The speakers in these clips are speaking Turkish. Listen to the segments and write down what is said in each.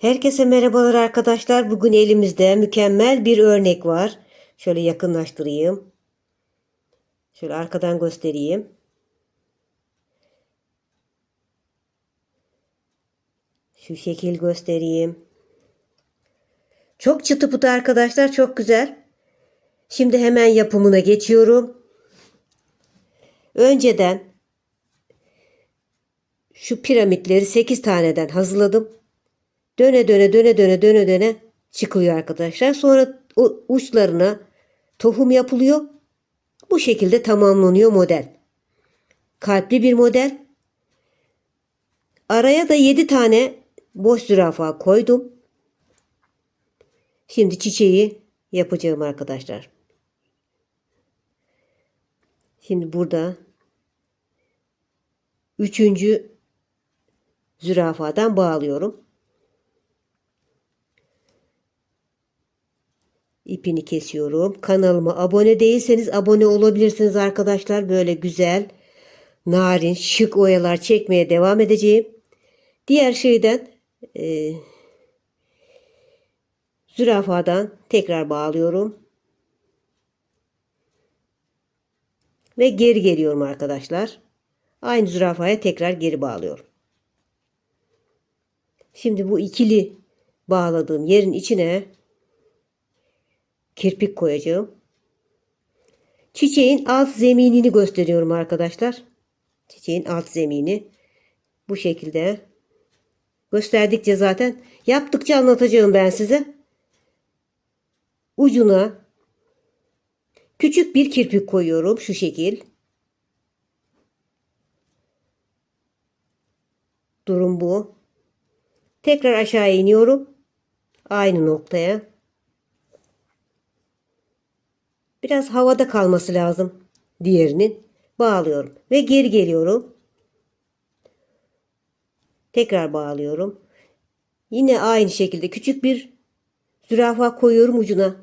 Herkese merhabalar arkadaşlar. Bugün elimizde mükemmel bir örnek var. Şöyle yakınlaştırayım. Şöyle arkadan göstereyim. Şu şekil göstereyim. Çok çıtı pıtı arkadaşlar. Çok güzel. Şimdi hemen yapımına geçiyorum. Önceden şu piramitleri 8 taneden hazırladım. Döne döne döne döne döne döne çıkıyor arkadaşlar. Sonra o uçlarına tohum yapılıyor. Bu şekilde tamamlanıyor model. Kalpli bir model. Araya da 7 tane boş zürafa koydum. Şimdi çiçeği yapacağım arkadaşlar. Şimdi burada üçüncü zürafadan bağlıyorum. İpini kesiyorum. Kanalıma abone değilseniz abone olabilirsiniz arkadaşlar. Böyle güzel, narin, şık oyalar çekmeye devam edeceğim. Diğer şeyden e, zürafadan tekrar bağlıyorum. Ve geri geliyorum arkadaşlar. Aynı zürafaya tekrar geri bağlıyorum. Şimdi bu ikili bağladığım yerin içine kirpik koyacağım. Çiçeğin alt zeminini gösteriyorum arkadaşlar. Çiçeğin alt zemini bu şekilde gösterdikçe zaten yaptıkça anlatacağım ben size. Ucuna küçük bir kirpik koyuyorum şu şekil. Durum bu. Tekrar aşağı iniyorum. Aynı noktaya. Biraz havada kalması lazım diğerinin. Bağlıyorum ve geri geliyorum. Tekrar bağlıyorum. Yine aynı şekilde küçük bir zürafa koyuyorum ucuna.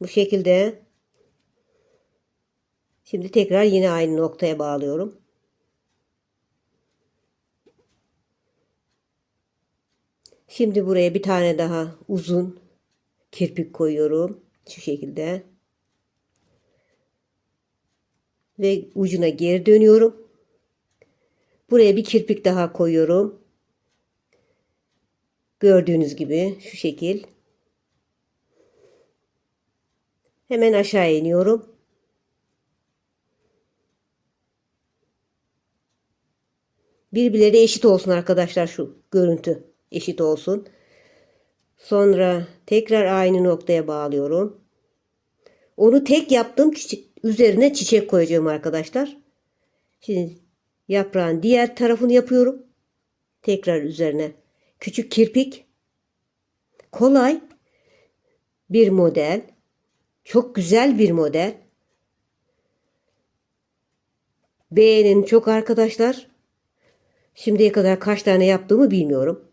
Bu şekilde. Şimdi tekrar yine aynı noktaya bağlıyorum. Şimdi buraya bir tane daha uzun kirpik koyuyorum. Şu şekilde. Ve ucuna geri dönüyorum. Buraya bir kirpik daha koyuyorum. Gördüğünüz gibi şu şekil. Hemen aşağı iniyorum. Birbirleri eşit olsun arkadaşlar şu görüntü eşit olsun. Sonra tekrar aynı noktaya bağlıyorum. Onu tek yaptım. Üzerine çiçek koyacağım arkadaşlar. Şimdi yaprağın diğer tarafını yapıyorum. Tekrar üzerine küçük kirpik. Kolay bir model. Çok güzel bir model. Beğenin çok arkadaşlar. Şimdiye kadar kaç tane yaptığımı bilmiyorum.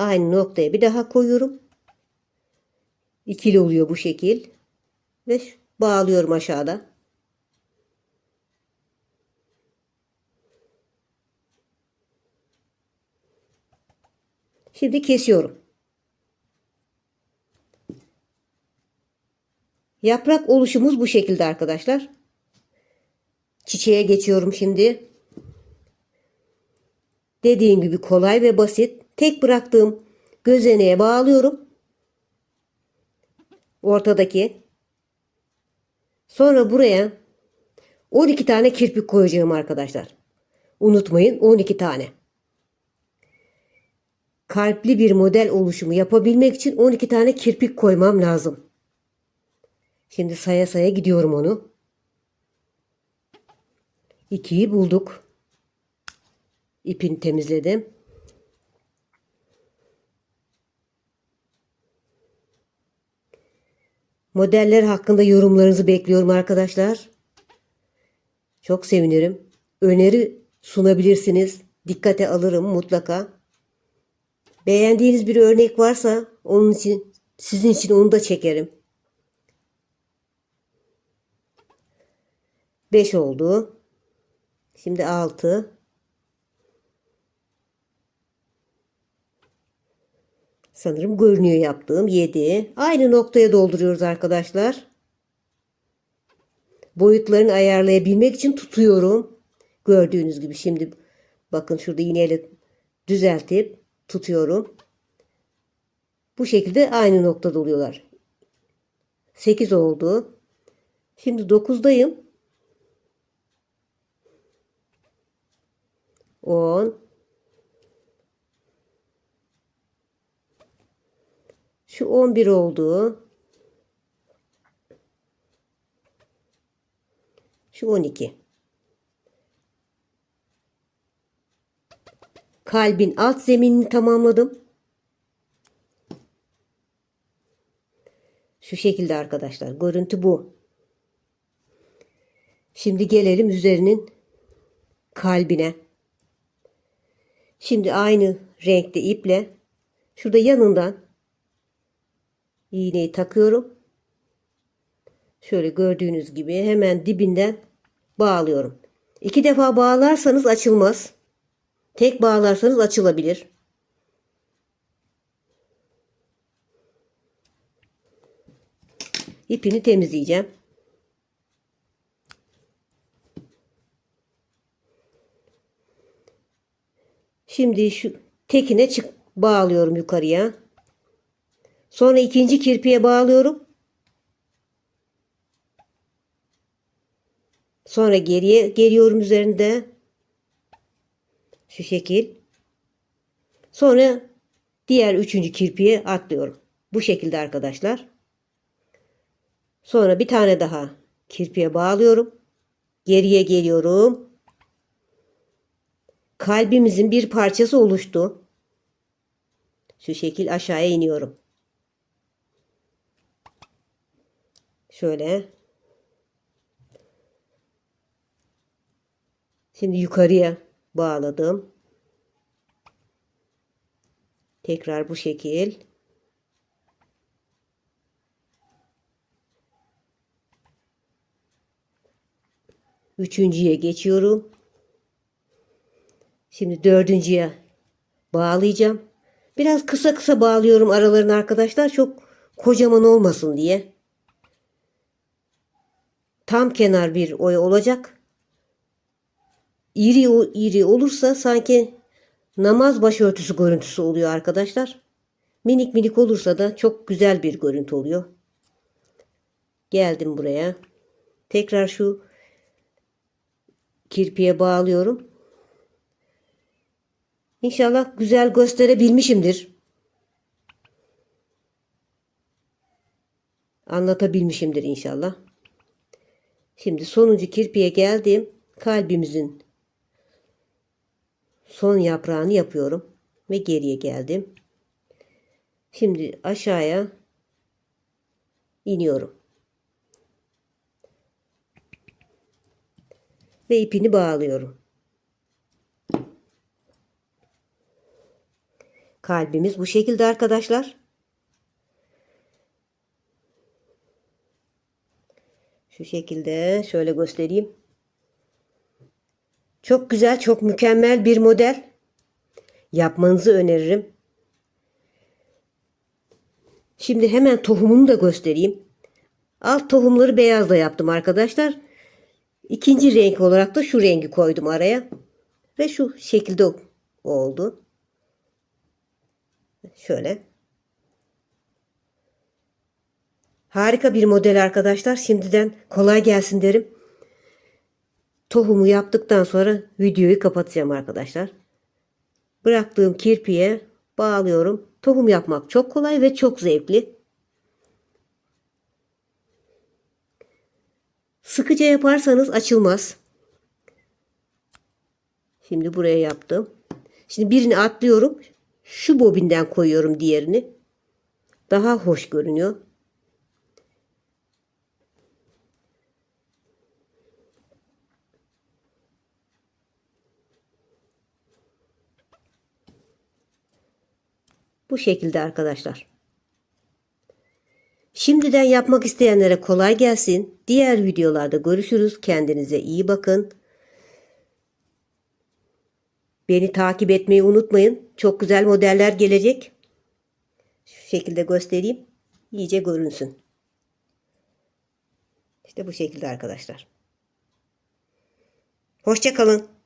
Aynı noktaya bir daha koyuyorum. İkili oluyor bu şekil. Ve bağlıyorum aşağıda. Şimdi kesiyorum. Yaprak oluşumuz bu şekilde arkadaşlar. Çiçeğe geçiyorum şimdi. Dediğim gibi kolay ve basit. Tek bıraktığım gözeneğe bağlıyorum. Ortadaki. Sonra buraya 12 tane kirpik koyacağım arkadaşlar. Unutmayın 12 tane. Kalpli bir model oluşumu yapabilmek için 12 tane kirpik koymam lazım. Şimdi saya saya gidiyorum onu. 2'yi bulduk. İpini temizledim. Modeller hakkında yorumlarınızı bekliyorum arkadaşlar. Çok sevinirim. Öneri sunabilirsiniz. Dikkate alırım mutlaka. Beğendiğiniz bir örnek varsa onun için sizin için onu da çekerim. 5 oldu. Şimdi 6 Sanırım görünüyor yaptığım 7. Aynı noktaya dolduruyoruz arkadaşlar. Boyutlarını ayarlayabilmek için tutuyorum. Gördüğünüz gibi şimdi bakın şurada iğneyle düzeltip tutuyorum. Bu şekilde aynı noktada oluyorlar. 8 oldu. Şimdi 9'dayım. 10 Şu 11 oldu. Şu 12. Kalbin alt zeminini tamamladım. Şu şekilde arkadaşlar. Görüntü bu. Şimdi gelelim üzerinin kalbine. Şimdi aynı renkte iple şurada yanından iğneyi takıyorum. Şöyle gördüğünüz gibi hemen dibinden bağlıyorum. İki defa bağlarsanız açılmaz. Tek bağlarsanız açılabilir. İpini temizleyeceğim. Şimdi şu tekine çık bağlıyorum yukarıya. Sonra ikinci kirpiye bağlıyorum. Sonra geriye geliyorum üzerinde. Şu şekil. Sonra diğer üçüncü kirpiye atlıyorum. Bu şekilde arkadaşlar. Sonra bir tane daha kirpiye bağlıyorum. Geriye geliyorum. Kalbimizin bir parçası oluştu. Şu şekil aşağıya iniyorum. Şöyle. Şimdi yukarıya bağladım. Tekrar bu şekil. Üçüncüye geçiyorum. Şimdi dördüncüye bağlayacağım. Biraz kısa kısa bağlıyorum aralarını arkadaşlar. Çok kocaman olmasın diye. Tam kenar bir oya olacak. İri iri olursa sanki namaz başörtüsü görüntüsü oluyor arkadaşlar. Minik minik olursa da çok güzel bir görüntü oluyor. Geldim buraya. Tekrar şu kirpiye bağlıyorum. İnşallah güzel gösterebilmişimdir. Anlatabilmişimdir inşallah. Şimdi sonuncu kirpiye geldim. Kalbimizin son yaprağını yapıyorum ve geriye geldim. Şimdi aşağıya iniyorum. Ve ipini bağlıyorum. Kalbimiz bu şekilde arkadaşlar. Şu şekilde şöyle göstereyim. Çok güzel, çok mükemmel bir model. Yapmanızı öneririm. Şimdi hemen tohumunu da göstereyim. Alt tohumları beyazla yaptım arkadaşlar. İkinci renk olarak da şu rengi koydum araya. Ve şu şekilde oldu. Şöyle. Harika bir model arkadaşlar. Şimdiden kolay gelsin derim. Tohumu yaptıktan sonra videoyu kapatacağım arkadaşlar. Bıraktığım kirpiye bağlıyorum. Tohum yapmak çok kolay ve çok zevkli. Sıkıca yaparsanız açılmaz. Şimdi buraya yaptım. Şimdi birini atlıyorum. Şu bobinden koyuyorum diğerini. Daha hoş görünüyor. Bu şekilde arkadaşlar. Şimdiden yapmak isteyenlere kolay gelsin. Diğer videolarda görüşürüz. Kendinize iyi bakın. Beni takip etmeyi unutmayın. Çok güzel modeller gelecek. Şu şekilde göstereyim. İyice görünsün. İşte bu şekilde arkadaşlar. Hoşça kalın.